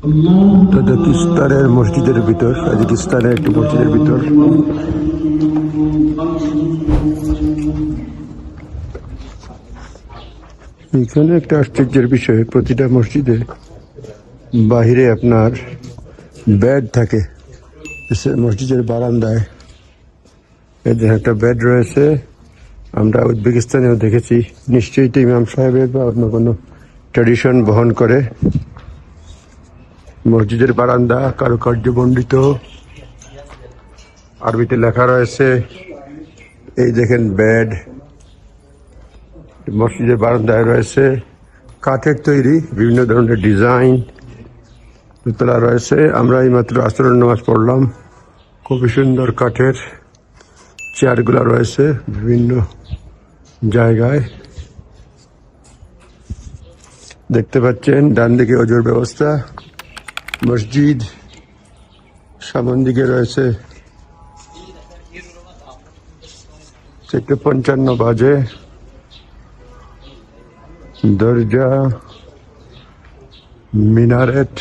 তাজিকিস্তানের মসজিদের ভিতর তাজিকিস্তানের একটি মসজিদের ভিতর। এখানে একটা আশ্চর্যের বিষয়, প্রতিটা মসজিদে বাহিরে আপনার বেড থাকে। মসজিদের বারান্দায় এদের একটা বেড রয়েছে। আমরা উজবেকিস্তানেও দেখেছি। নিশ্চয়ই এটা ইমাম সাহেবের বা অন্য কোনো ট্র্যাডিশন বহন করে। মসজিদের বারান্দা কারুকার্য মণ্ডিত আরবিতে লেখা রয়েছে, এই দেখেন বেড। মসজিদের বারান্দায় রয়েছে কাঠের তৈরি, বিভিন্ন ধরনের ডিজাইন। দোতলা রয়েছে, আমরা এই মাত্র আচরণ নামাজ পড়লাম। খুবই সুন্দর কাঠের চেয়ারগুলো রয়েছে বিভিন্ন জায়গায়। দেখতে পাচ্ছেন, ডান দিকে অজুর ব্যবস্থা। মসজিদ, সামন দিকে রয়েছে চারটে পঞ্চান্ন বাজে। দরজা, মিনারেট।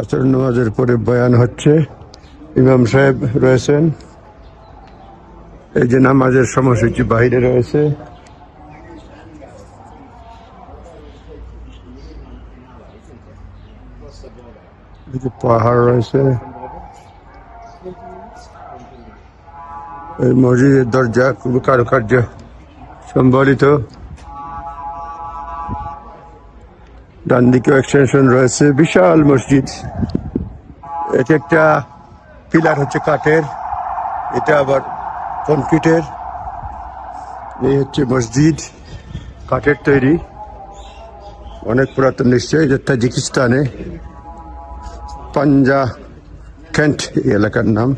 আসর নামাজের পরে বয়ান হচ্ছে। ইমাম সাহেব রয়েছেন। এই যে নামাজের সময়সূচি বাইরে রয়েছে। পাহাড় রয়েছে। এই মসজিদের দরজা খুবই কারুকার্য, সম্বলিত। ডান দিকেও এক্সটেনশন রয়েছে, বিশাল মসজিদ। এটা একটা পিলার হচ্ছে কাঠের। এটা আবার কনক্রিটের, এই হচ্ছে মসজিদ, কাঠের তৈরি। অনেক পুরাতন নিশ্চয় এটা তাজিকিস্তানে পাঞ্জা ক্যান্ট এলাকার নাম।